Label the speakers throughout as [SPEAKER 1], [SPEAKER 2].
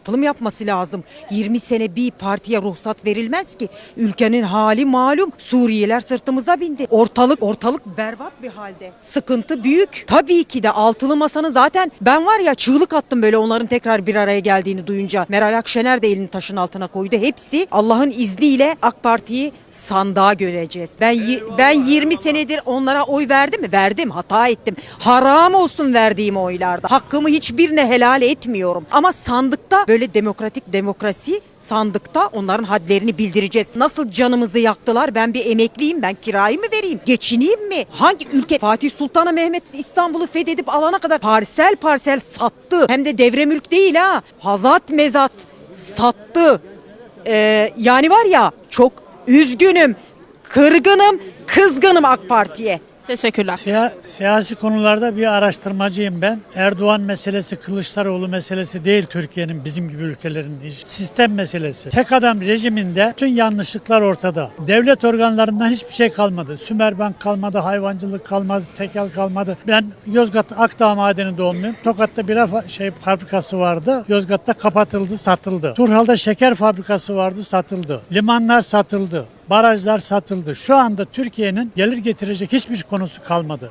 [SPEAKER 1] Atılım yapması lazım. 20 sene bir partiye ruhsat verilmez ki. Ülkenin hali malum. Suriyeliler sırtımıza bindi. Ortalık ortalık berbat bir halde. Sıkıntı büyük. Tabii ki de altılı masanın zaten ben var ya çığlık attım böyle onların tekrar bir araya geldiğini duyunca. Meral Akşener de elini taşın altına koydu. Hepsi Allah'ın izniyle AK Parti'yi sandığa göreceğiz. Ben yi- ben 20 senedir onlara oy verdim mi? Verdim. Hata ettim. Haram olsun verdiğim oylarda. Hakkımı hiçbirine helal etmiyorum. Ama sandıkta böyle demokratik demokrasi sandıkta onların hadlerini bildireceğiz. Nasıl canımızı yaktılar? Ben bir emekliyim. Ben kirayı mı vereyim? Geçineyim mi? Hangi ülke? Fatih Sultan'a Mehmet İstanbul'u fethedip alana kadar parsel parsel sattı. Hem de devre mülk değil ha. Hazat mezat sattı. Ee, yani var ya çok üzgünüm, kırgınım, kızgınım AK Parti'ye.
[SPEAKER 2] Teşekkürler.
[SPEAKER 3] Siya- siyasi konularda bir araştırmacıyım ben. Erdoğan meselesi, Kılıçdaroğlu meselesi değil Türkiye'nin bizim gibi ülkelerin sistem meselesi. Tek adam rejiminde bütün yanlışlıklar ortada. Devlet organlarından hiçbir şey kalmadı. Sümerbank kalmadı, hayvancılık kalmadı, tekel kalmadı. Ben Yozgat Akdağ Madeni doğumluyum. Tokat'ta bira şey fabrikası vardı. Yozgat'ta kapatıldı, satıldı. Turhal'da şeker fabrikası vardı, satıldı. Limanlar satıldı. Barajlar satıldı. Şu anda Türkiye'nin gelir getirecek hiçbir konusu kalmadı.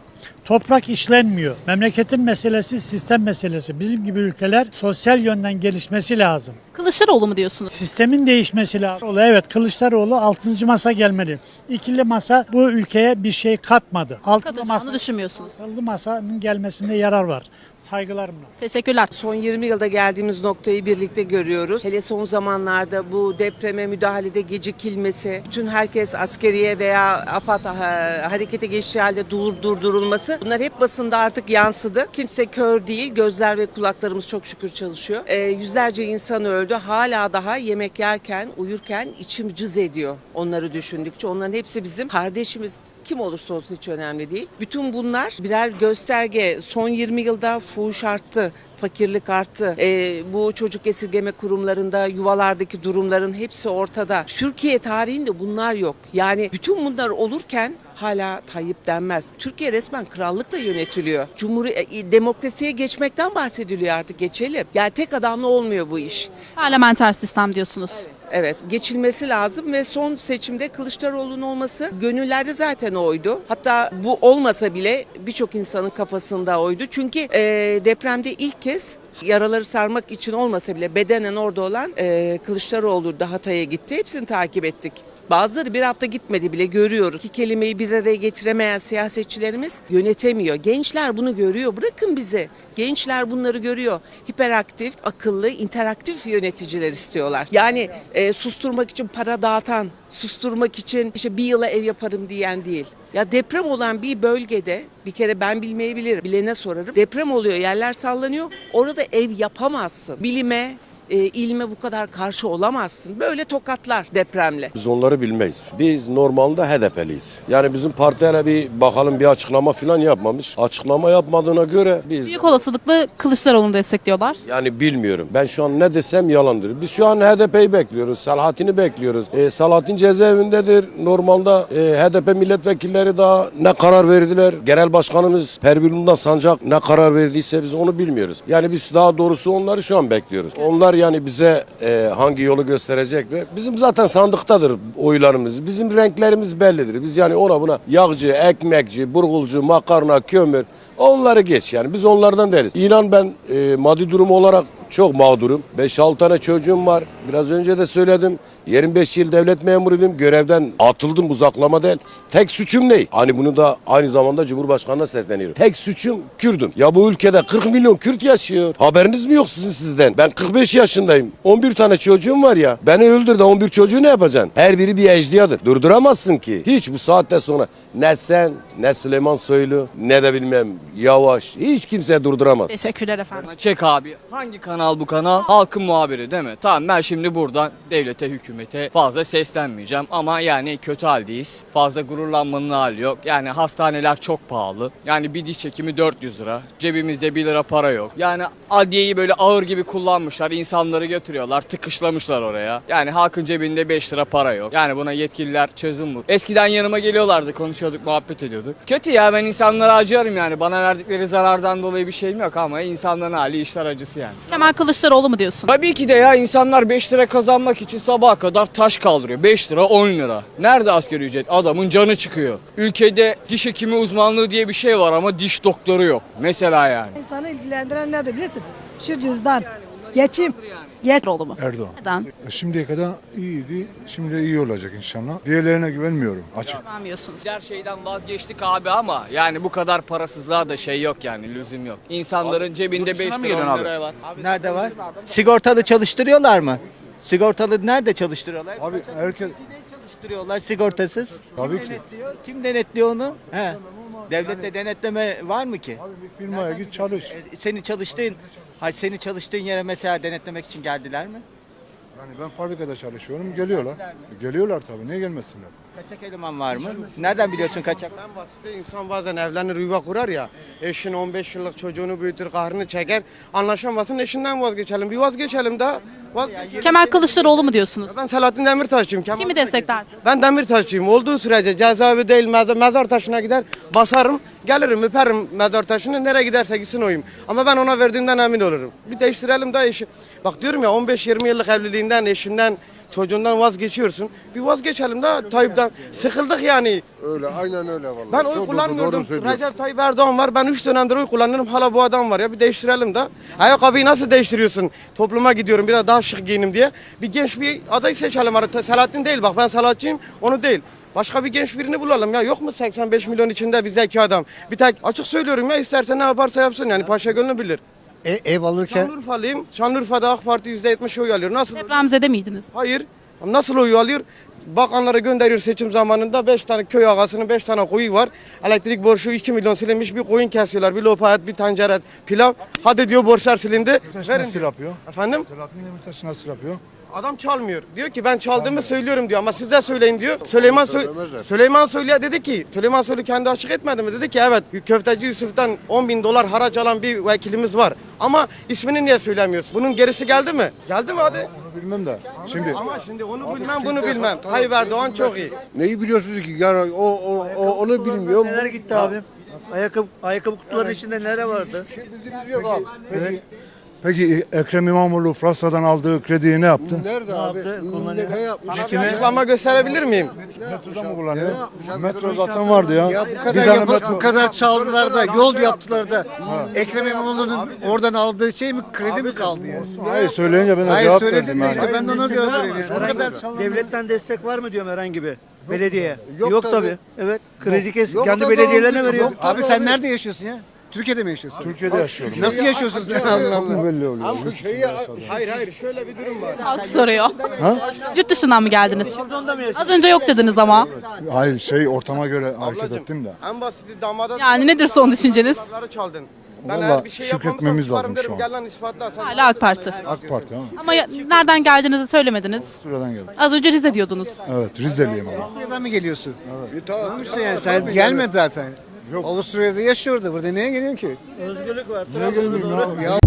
[SPEAKER 3] Toprak işlenmiyor. Memleketin meselesi sistem meselesi. Bizim gibi ülkeler sosyal yönden gelişmesi lazım.
[SPEAKER 2] Kılıçdaroğlu mu diyorsunuz?
[SPEAKER 3] Sistemin değişmesi lazım. Evet Kılıçdaroğlu 6. masa gelmeli. İkili masa bu ülkeye bir şey katmadı. Altılı masa,
[SPEAKER 2] Katılacağını düşünmüyorsunuz.
[SPEAKER 3] altılı masanın gelmesinde yarar var. Saygılarımla.
[SPEAKER 2] Teşekkürler.
[SPEAKER 4] Son 20 yılda geldiğimiz noktayı birlikte görüyoruz. Hele son zamanlarda bu depreme müdahalede gecikilmesi, bütün herkes askeriye veya AFAD ha- harekete geçtiği halde dur, durdurulması bunlar hep basında artık yansıdı. Kimse kör değil, gözler ve kulaklarımız çok şükür çalışıyor. Ee, yüzlerce insan öldü. Hala daha yemek yerken, uyurken içim cız ediyor onları düşündükçe. Onların hepsi bizim kardeşimiz. Kim olursa olsun hiç önemli değil. Bütün bunlar birer gösterge. Son 20 yılda fuhuş arttı fakirlik arttı. Ee, bu çocuk esirgeme kurumlarında yuvalardaki durumların hepsi ortada. Türkiye tarihinde bunlar yok. Yani bütün bunlar olurken hala Tayyip denmez. Türkiye resmen krallıkla yönetiliyor. Cumhuri e, demokrasiye geçmekten bahsediliyor artık geçelim. Yani tek adamla olmuyor bu iş.
[SPEAKER 2] Parlamenter sistem diyorsunuz.
[SPEAKER 4] Evet geçilmesi lazım ve son seçimde Kılıçdaroğlu'nun olması gönüllerde zaten oydu. Hatta bu olmasa bile birçok insanın kafasında oydu. Çünkü e, depremde ilk kez yaraları sarmak için olmasa bile bedenen orada olan e, Kılıçdaroğlu da Hatay'a gitti. Hepsini takip ettik. Bazıları bir hafta gitmedi bile görüyoruz. İki kelimeyi bir araya getiremeyen siyasetçilerimiz yönetemiyor. Gençler bunu görüyor. Bırakın bizi. Gençler bunları görüyor. Hiperaktif, akıllı, interaktif yöneticiler istiyorlar. Yani e, susturmak için para dağıtan, susturmak için işte bir yıla ev yaparım diyen değil. Ya deprem olan bir bölgede bir kere ben bilmeyebilirim. Bilene sorarım. Deprem oluyor, yerler sallanıyor. Orada ev yapamazsın. Bilime, e, ilme bu kadar karşı olamazsın. Böyle tokatlar depremle.
[SPEAKER 5] Biz onları bilmeyiz. Biz normalde HDP'liyiz. Yani bizim parti hele bir bakalım bir açıklama falan yapmamış. Açıklama yapmadığına göre biz
[SPEAKER 2] Büyük olasılıkla Kılıçdaroğlu'nu destekliyorlar.
[SPEAKER 5] yani bilmiyorum. Ben şu an ne desem yalandır. Biz şu an HDP'yi bekliyoruz. Selahattin'i bekliyoruz. E, Selahattin cezaevindedir. Normalde e, HDP milletvekilleri daha ne karar verdiler? Genel başkanımız Perbilun'dan Sancak ne karar verdiyse biz onu bilmiyoruz. Yani biz daha doğrusu onları şu an bekliyoruz. Onlar yani bize e, hangi yolu gösterecekler? Bizim zaten sandıktadır oylarımız. Bizim renklerimiz bellidir. Biz yani ona buna yağcı, ekmekçi, burgulcu, makarna, kömür onları geç yani. Biz onlardan değiliz. İnan ben e, maddi durum olarak çok mağdurum. 5-6 tane çocuğum var. Biraz önce de söyledim. 25 yıl devlet memuruydum. Görevden atıldım uzaklama değil. Tek suçum ne? Hani bunu da aynı zamanda Cumhurbaşkanı'na sesleniyorum. Tek suçum Kürdüm. Ya bu ülkede 40 milyon Kürt yaşıyor. Haberiniz mi yok sizin sizden? Ben 45 yaşındayım. 11 tane çocuğum var ya. Beni öldür de 11 çocuğu ne yapacaksın? Her biri bir ecdiyadır. Durduramazsın ki. Hiç bu saatte sonra ne sen ne Süleyman Soylu ne de bilmem Yavaş. Hiç kimse durduramaz.
[SPEAKER 2] Teşekkürler efendim.
[SPEAKER 6] Çek abi. Hangi kanal bu kanal? Halkın muhabiri değil mi? Tamam ben şimdi buradan devlete, hükümete fazla seslenmeyeceğim. Ama yani kötü haldeyiz. Fazla gururlanmanın hali yok. Yani hastaneler çok pahalı. Yani bir diş çekimi 400 lira. Cebimizde 1 lira para yok. Yani adliyeyi böyle ağır gibi kullanmışlar. insanları götürüyorlar. Tıkışlamışlar oraya. Yani halkın cebinde 5 lira para yok. Yani buna yetkililer çözüm bu. Eskiden yanıma geliyorlardı. Konuşuyorduk, muhabbet ediyorduk. Kötü ya ben insanlara acıyorum yani. Bana verdikleri zarardan dolayı bir şeyim yok ama insanların hali işler acısı yani.
[SPEAKER 2] Kemal Kemal Kılıçdaroğlu mu diyorsun?
[SPEAKER 6] Tabii ki de ya insanlar 5 lira kazanmak için sabaha kadar taş kaldırıyor. 5 lira 10 lira. Nerede asgari ücret? Adamın canı çıkıyor. Ülkede diş hekimi uzmanlığı diye bir şey var ama diş doktoru yok. Mesela yani.
[SPEAKER 7] İnsanı ilgilendiren nedir biliyorsun? Şu cüzdan. Geçim.
[SPEAKER 2] Kılıçdaroğlu mu?
[SPEAKER 8] Erdoğan.
[SPEAKER 2] Neden?
[SPEAKER 8] Şimdiye kadar iyiydi. Şimdi de iyi olacak inşallah. Diğerlerine güvenmiyorum açık.
[SPEAKER 2] Beğenmiyorsunuz.
[SPEAKER 6] Her şeyden vazgeçtik abi ama yani bu kadar parasızlığa da şey yok yani lüzum yok. İnsanların cebinde 5 lira 10 lira var.
[SPEAKER 9] Nerede var? Sigortalı çalıştırıyorlar mı? Sigortalı nerede çalıştırıyorlar?
[SPEAKER 8] Abi herkes
[SPEAKER 9] Çalıştırıyorlar sigortasız.
[SPEAKER 8] Tabii
[SPEAKER 9] Kim
[SPEAKER 8] ki.
[SPEAKER 9] denetliyor? Kim denetliyor onu? He. Devlette denetleme var mı ki?
[SPEAKER 8] Abi bir firmaya git çalış.
[SPEAKER 9] E, Seni çalıştığın, hay seni çalıştığın yere mesela denetlemek için geldiler mi?
[SPEAKER 8] Yani ben fabrikada çalışıyorum. Geliyorlar. Geliyorlar tabii. Niye gelmesinler?
[SPEAKER 9] Kaçak eleman var mı? Nereden biliyorsun kaçak?
[SPEAKER 10] En basiti insan bazen evlenir yuva kurar ya. Eşin 15 yıllık çocuğunu büyütür, kahrını çeker. Anlaşamazsın eşinden vazgeçelim. Bir vazgeçelim daha. Vazgeçelim.
[SPEAKER 2] Kemal Kılıçdaroğlu mu diyorsunuz?
[SPEAKER 10] Ben Selahattin Demirtaş'ıyım. Kemal
[SPEAKER 2] Kimi desteklersin?
[SPEAKER 10] Ben Demirtaş'ıyım. Olduğu sürece cezaevi değil mezar, mezar taşına gider basarım. Gelirim öperim mezar taşını nereye giderse gitsin oyum. Ama ben ona verdiğimden emin olurum. Bir değiştirelim daha eşi. Bak diyorum ya 15-20 yıllık evliliğinden, eşinden, çocuğundan vazgeçiyorsun. Bir vazgeçelim daha Tayyip'ten. Sıkıldık yani.
[SPEAKER 5] Öyle aynen öyle vallahi.
[SPEAKER 10] Ben oy kullanmıyordum. Recep Tayyip Erdoğan var. Ben 3 dönemdir oy kullanıyorum. Hala bu adam var ya. Bir değiştirelim de. Ayakkabıyı nasıl değiştiriyorsun? Topluma gidiyorum biraz daha şık giyinim diye. Bir genç bir aday seçelim. Arada. Selahattin değil bak ben Selahattin'im onu değil. Başka bir genç birini bulalım ya. Yok mu 85 milyon içinde bir zeki adam? Bir tek açık söylüyorum ya isterse ne yaparsa yapsın yani Paşa gönlü bilir.
[SPEAKER 9] E, ev alırken
[SPEAKER 10] Şanlıurfalıyım. Şanlıurfa'da AK Parti %70 oy alıyor. Nasıl?
[SPEAKER 2] Depremzede miydiniz?
[SPEAKER 10] Hayır. Nasıl oy alıyor? Bakanları gönderiyor seçim zamanında 5 tane köy ağasının 5 tane koyu var. Elektrik borcu 2 milyon silinmiş bir koyun kesiyorlar. Bir lopa et, bir tencere et, pilav. Hadi diyor borçlar silindi.
[SPEAKER 8] Demirtaş
[SPEAKER 10] Verin
[SPEAKER 8] nasıl yapıyor?
[SPEAKER 10] Efendim?
[SPEAKER 8] Selahattin Demirtaş nasıl yapıyor?
[SPEAKER 10] Adam çalmıyor. Diyor ki ben çaldığımı söylüyorum diyor ama siz de söyleyin diyor. Süleyman Sö- Süleyman Soylu'ya dedi ki Süleyman Soylu kendi açık etmedi mi? Dedi ki evet köfteci Yusuf'tan 10 bin dolar haraç alan bir vekilimiz var. Ama ismini niye söylemiyorsun? Bunun gerisi geldi mi? Geldi mi hadi?
[SPEAKER 8] Onu bilmem de. Şimdi
[SPEAKER 10] Ama şimdi onu bilmem bunu bilmem. Tayyip Erdoğan çok iyi.
[SPEAKER 5] Neyi biliyorsunuz ki? Yani o, o, o onu bilmiyor.
[SPEAKER 11] Neler gitti abim? Ayakkabı, ayakkabı kutularının içinde nere vardı?
[SPEAKER 5] Yok abi.
[SPEAKER 8] peki Ekrem İmamoğlu Fransa'dan aldığı krediyi ne yaptı?
[SPEAKER 5] Nerede abi?
[SPEAKER 11] yaptı?
[SPEAKER 5] Ne, ne yapmış?
[SPEAKER 10] Bir açıklama gösterebilir miyim?
[SPEAKER 8] Metroda mı kullanıyor? Metro zaten vardı ya.
[SPEAKER 9] Ya bu
[SPEAKER 8] Bir
[SPEAKER 9] kadar yapı-
[SPEAKER 8] metro-
[SPEAKER 9] bu kadar çaldılar da yol yaptılar da Ekrem İmamoğlu'nun oradan aldığı şey mi kredi mi kaldı ya?
[SPEAKER 8] Hayır söyleyince ben de
[SPEAKER 9] Hayır
[SPEAKER 8] cevap
[SPEAKER 9] söyledin
[SPEAKER 8] verdim.
[SPEAKER 9] de
[SPEAKER 8] yani.
[SPEAKER 9] işte ben de ona cevap veriyorum. Bu kadar çalındı.
[SPEAKER 11] Devletten destek var mı diyorum herhangi bir belediye?
[SPEAKER 5] Yok
[SPEAKER 11] Yok,
[SPEAKER 5] tabii.
[SPEAKER 11] tabii. Evet. Kredi kes kendi belediyelerine
[SPEAKER 5] abi,
[SPEAKER 11] veriyor.
[SPEAKER 9] Abi sen nerede yaşıyorsun ya? Türkiye'de mi yaşıyorsun?
[SPEAKER 8] Türkiye'de yaşıyorum.
[SPEAKER 9] Nasıl yaşıyorsun sen Allah Allah?
[SPEAKER 8] Belli oluyor.
[SPEAKER 5] Şeyi,
[SPEAKER 10] Hayır hayır şöyle bir durum var.
[SPEAKER 2] Halk soruyor. Yurt dışından mı geldiniz? Az önce yok dediniz ama.
[SPEAKER 8] Hayır şey ortama göre hareket ettim de.
[SPEAKER 10] En basiti damada
[SPEAKER 2] Yani nedir son düşünceniz?
[SPEAKER 10] Çaldın. Ben
[SPEAKER 8] Vallahi
[SPEAKER 10] eğer bir şey
[SPEAKER 8] şükretmemiz
[SPEAKER 10] yapmamışsam
[SPEAKER 8] lazım
[SPEAKER 10] çıkarım
[SPEAKER 8] şu
[SPEAKER 10] derim
[SPEAKER 8] an.
[SPEAKER 10] gel lan ispatla. Sen
[SPEAKER 2] Hala AK Parti.
[SPEAKER 8] AK Parti ama.
[SPEAKER 2] Ama ya- nereden geldiğinizi söylemediniz.
[SPEAKER 8] Süreden geldim.
[SPEAKER 2] Az önce Rize diyordunuz.
[SPEAKER 8] Evet Rizeliyim ama.
[SPEAKER 9] Avusturya'dan mı geliyorsun?
[SPEAKER 5] Bir ta-
[SPEAKER 9] Olmuşsun yani sen gelmedi zaten.
[SPEAKER 8] Yok.
[SPEAKER 9] Avusturya'da yaşıyordu. Burada niye geliyorsun ki?
[SPEAKER 11] Özgürlük var.
[SPEAKER 8] Niye gelmeyeyim ya?
[SPEAKER 9] Ya